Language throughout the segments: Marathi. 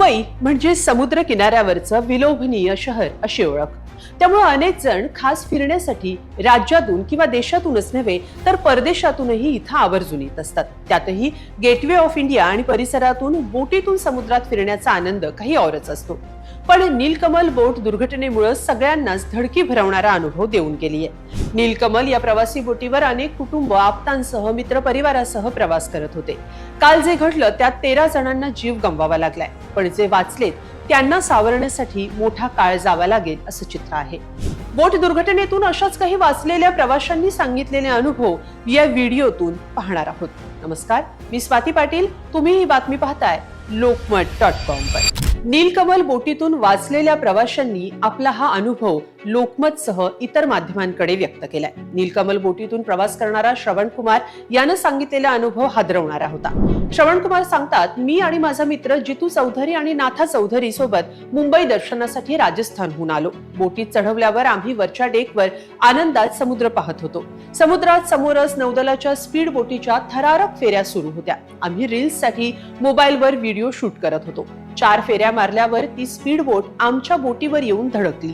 मुंबई म्हणजे समुद्र किनाऱ्यावरचं विलोभनीय शहर अशी ओळख. त्यामुळे अनेक जण खास फिरण्यासाठी राज्यातून किंवा देशातूनच नव्हे तर परदेशातूनही इथं आवर्जून येत असतात. त्यातही गेटवे ऑफ इंडिया आणि परिसरातून बोटीतून समुद्रात फिरण्याचा आनंद काही औरच असतो. पण नीलकमल बोट दुर्घटनेमुळे सगळ्यांनाच धडकी भरवणारा अनुभव देऊन गेली आहे नीलकमल या प्रवासी बोटीवर अनेक कुटुंब आप्तांसह मित्रपरिवारासह प्रवास करत होते. काल जे घडलं त्यात तेरा जणांना जीव गमवावा लागलाय. पण जे वाचलेत त्यांना सावरण्यासाठी मोठा काळ जावा लागेल असं चित्र आहे. बोट दुर्घटनेतून अशाच काही वाचलेल्या प्रवाशांनी सांगितलेले अनुभव या व्हिडिओतून पाहणार आहोत. नमस्कार मी स्वाती पाटील. तुम्ही ही बातमी पाहताय लोकमत डॉट कॉम वर. नीलकमल बोटीतून वाचलेल्या प्रवाशांनी आपला हा अनुभव लोकमत सह इतर माध्यमांकडे व्यक्त केलाय. नीलकमल बोटीतून प्रवास करणारा श्रवण कुमार यानं सांगितलेला अनुभव हादरवणारा होता. श्रवण कुमार सांगतात मी आणि माझा मित्र जितू चौधरी आणि नाथा चौधरी सोबत मुंबई दर्शनासाठी राजस्थानहून आलो. बोटीत चढवल्यावर आम्ही वरच्या डेकवर आनंदात समुद्र पाहत होतो. समुद्रात समोरच नौदलाच्या स्पीड बोटीच्या थरारक फेऱ्या सुरू होत्या. आम्ही रील्ससाठी मोबाईलवर व्हिडिओ शूट करत होतो. चार फेऱ्या मारल्यावर ती स्पीड बोट आमच्या बोटीवर येऊन धडकली.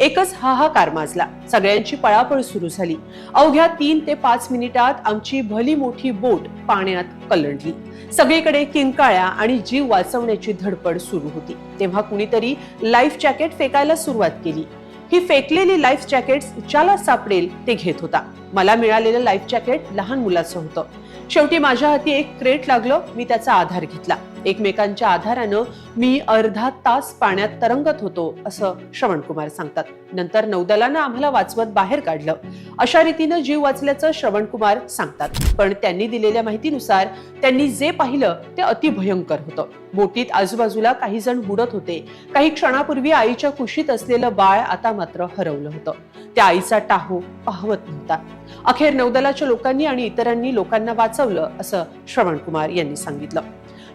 एकच हाहाकार माजला. सगळ्यांची पळापळ सुरू झाली. अवघ्या तीन ते पाच मिनिटात आमची भली मोठी बोट पाण्यात कलंडली. सगळीकडे किंकाळ्या आणि जीव वाचवण्याची धडपड सुरू होती. तेव्हा कुणीतरी लाईफ जॅकेट फेकायला सुरुवात केली. ही फेकलेली लाईफ जॅकेट ज्याला सापडेल ते घेत होता. मला मिळालेलं लाईफ जॅकेट लहान मुलाचं होतं. शेवटी माझ्या हाती एक क्रेट लागलं. मी त्याचा आधार घेतला. एकमेकांच्या आधारानं मी अर्धा तास पाण्यात तरंगत होतो असं श्रवणकुमार सांगतात. नंतर नौदलानं आम्हाला वाचवत बाहेर काढलं. अशा रीतीनं जीव वाचल्याचं श्रवणकुमार सांगतात. पण त्यांनी दिलेल्या माहितीनुसार त्यांनी जे पाहिलं ते अतिभयंकर होतं. बोटीत आजूबाजूला काही जण बुडत होते. काही क्षणापूर्वी आईच्या कुशीत असलेलं बाळ आता मात्र हरवलं होतं. त्या आईचा टाहो पाहवत नव्हता. अखेर नौदलाच्या लोकांनी आणि इतरांनी लोकांना वाचवलं असं श्रवणकुमार यांनी सांगितलं.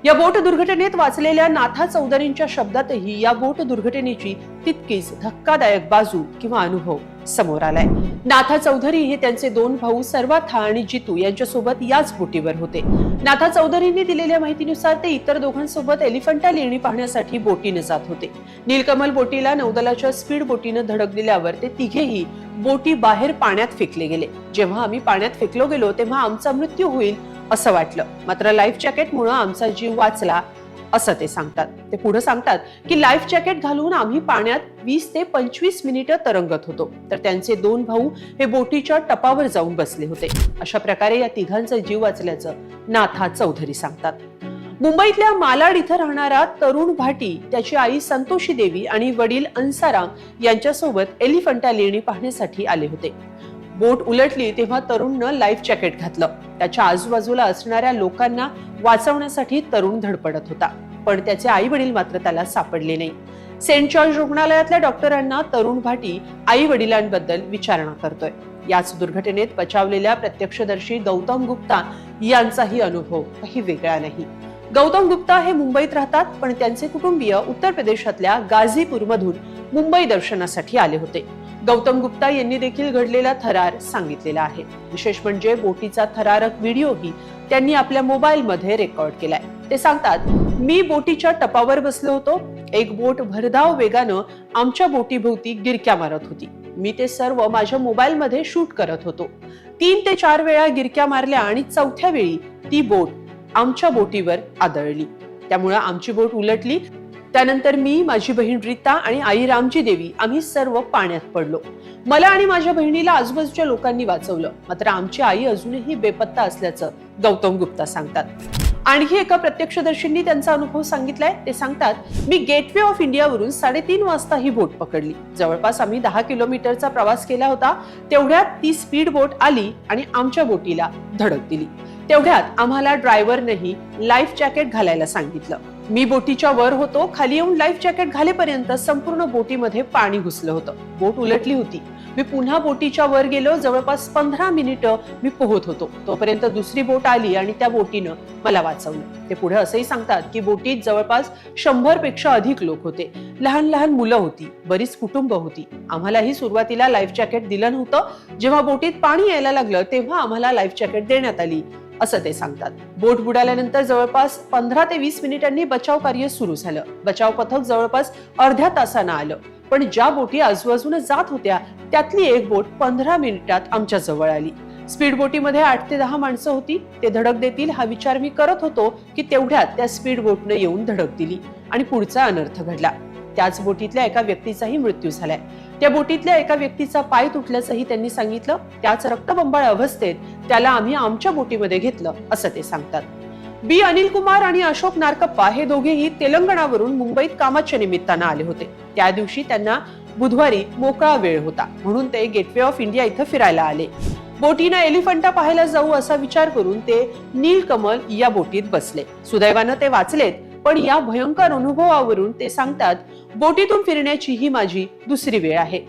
या बोट दुर्घटनेत वाचलेल्या नाथा चौधरींच्या शब्दातही या बोट दुर्घटनेची तितकीच धक्कादायक बाजू किंवा अनुभव समोर आलाय. नाथा चौधरी हे त्यांचे दोन भाऊ सर्वाथा आणि जितू यांच्यासोबत याच बोटीवर होते. नाथा चौधरींनी दिलेल्या माहितीनुसार ते इतर दोघांसोबत एलिफंटा लेणी पाहण्यासाठी बोटीने जात होते. नीलकमल बोटीला नौदलाच्या स्पीड बोटीनं धडक दिल्यावर ते तिघेही बोटी बाहेर पाण्यात फेकले गेले. जेव्हा आम्ही पाण्यात फेकलो गेलो तेव्हा आमचा मृत्यू होईल असं वाटलं. मात्र लाईफ जॅकेटमुळं आमचा जीव वाचला असं ते सांगतात. ते पुढे सांगतात की लाईफ जॅकेट घालून आम्ही पाण्यात वीस ते पंचवीस मिनिटं तरंगत होतो. तर त्यांचे दोन भाऊ हे बोटीच्या टपावर जाऊन बसले होते. अशा प्रकारे या तिघांचा जीव वाचल्याचं नाथा चौधरी सांगतात. मुंबईतल्या मालाड इथं राहणारा तरुण भाटी त्याची आई संतोषी देवी आणि वडील अन्साराम यांच्यासोबत एलिफंटा लेणी पाहण्यासाठी आले होते. बोट उलटली तेव्हा तरुणनं लाईफ जॅकेट घातलं. त्याच्या आजूबाजूला असणाऱ्या लोकांना वाचवण्यासाठी तरुण धडपडत होता. पण त्याचे आई वडील मात्र त्याला सापडले नाही. सेंट जॉर्ज रुग्णालयातल्या डॉक्टरांना तरुण भाटी आई वडिलांबद्दल विचारणा करतोय. याच दुर्घटनेत बचावलेल्या प्रत्यक्षदर्शी गौतम गुप्ता यांचाही अनुभव काही वेगळा नाही. गौतम गुप्ता हे मुंबईत राहतात पण त्यांचे कुटुंबीय उत्तर प्रदेशातल्या गाझीपूरमधून मुंबई दर्शनासाठी आले होते. गौतम गुप्ता यांनी देखील घडलेला थरार सांगितलेला आहे. विशेष म्हणजे बोटीचा थरारक व्हिडिओही त्यांनी आपल्या मोबाईलमध्ये रेकॉर्ड केलाय. ते सांगतात मी बोटीच्या टपावर बसलो होतो. एक बोट भरधाव वेगानं आमच्या बोटीभोवती गिरक्या मारत होती. मी ते सर्व माझ्या मोबाईलमध्ये शूट करत होतो. तीन ते चार वेळा गिरक्या मारल्या आणि चौथ्या वेळी ती बोट आमच्या बोटीवर आदळली. त्यामुळे आमची बोट उलटली त्यानंतर मी माझी बहीण रीता आणि आई रामजी देवी आम्ही सर्व पाण्यात पडलो. मला आणि माझ्या बहिणीला आजूबाजूच्या लोकांनी वाचवलं. मात्र आमची आई अजूनही बेपत्ता असल्याचं गौतम गुप्ता सांगतात. आणखी एका प्रत्यक्षदर्शींनी त्यांचा अनुभव सांगितलाय. ते सांगतात मी गेटवे ऑफ इंडियावरून साडेतीन वाजता ही बोट पकडली. जवळपास आम्ही दहा किलोमीटरचा प्रवास केला होता. तेवढ्यात ती स्पीड बोट आली आणि आमच्या बोटीला धडक दिली. तेवढ्यात आम्हाला ड्रायव्हरनेही लाईफ जॅकेट घालायला सांगितलं. मी बोटीच्या वर होतो खाली येऊन लाईफ जॅकेट घालेपर्यंत संपूर्ण बोटीमध्ये पाणी घुसलं होतं. बोट उलटली होती. मी पुन्हा बोटीच्या वर गेलो जवळपास पंधरा मिनिटं मी पोहत होतो. तोपर्यंत दुसरी बोट आली आणि त्या बोटीनं मला वाचवलं. ते पुढे असंही सांगतात की बोटीत जवळपास शंभरपेक्षा अधिक लोक होते. लहान लहान मुलं होती बरीच कुटुंब होती. आम्हालाही सुरुवातीला लाईफ जॅकेट दिलं नव्हतं. जेव्हा बोटीत पाणी यायला लागलं तेव्हा आम्हाला लाईफ जॅकेट देण्यात आली. असं ते सांगतात. बोट बुडाल्यानंतर जवळपास पंधरा ते वीस मिनिटांनी बचाव कार्य सुरू झालं. बचाव पथक जवळपास अर्ध्या तासानं आलं. पण ज्या बोटी आजूबाजूने जात होत्या त्यातली एक बोट पंधरा मिनिटात आमच्या जवळ आली. स्पीड बोटीमध्ये आठ ते दहा माणसं होती. ते धडक देतील हा विचार मी करत होतो की तेवढ्यात त्या स्पीड बोटनं येऊन धडक दिली आणि पुढचा अनर्थ घडला. त्याच बोटीतल्या एका व्यक्तीचाही मृत्यू झालाय. त्या बोटीतल्या एका व्यक्तीचा पाय तुटल्याचंही त्यांनी सांगितलं. त्याच रक्तबंबाळ अवस्थेत त्याला आम्ही आमच्या बोटीमध्ये घेतलं असं ते सांगतात. बी अनिल कुमार आणि अशोक नारकप्पा हे दोघेही तेलंगणावरून मुंबईत कामाच्या निमित्तानं आले होते. त्या दिवशी त्यांना बुधवारी मोकळा वेळ होता म्हणून ते गेटवे ऑफ इंडिया इथं फिरायला आले. बोटीनं एलिफंटा पाहायला जाऊ असा विचार करून ते नीलकमल या बोटीत बसले. सुदैवानं ते वाचलेत पण या भयंकर अनुभवावरून ते सांगतात बोटीतून फिरण्याची ही माझी दुसरी वेळ आहे.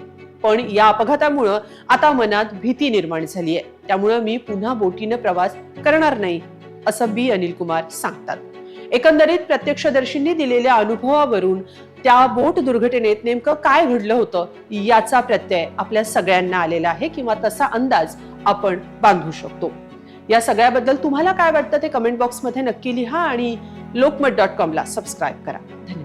पण या अपघातामुळं आता मनात भीती निर्माण झाली आहे त्यामुळं मी पुन्हा बोटीनं प्रवास करणार नाही असं बी अनिल कुमार सांगतात. एकंदरीत प्रत्यक्षदर्शींनी दिलेल्या अनुभवावरून त्या बोट दुर्घटनेत नेमकं काय घडलं होतं याचा प्रत्यय आपल्या सगळ्यांना आलेला आहे किंवा तसा अंदाज आपण बांधू शकतो. या सगळ्याबद्दल तुम्हाला काय वाटतं ते कमेंट बॉक्समध्ये नक्की लिहा आणि लोकमत डॉट कॉमला सबस्क्राईब करा. धन्यवाद.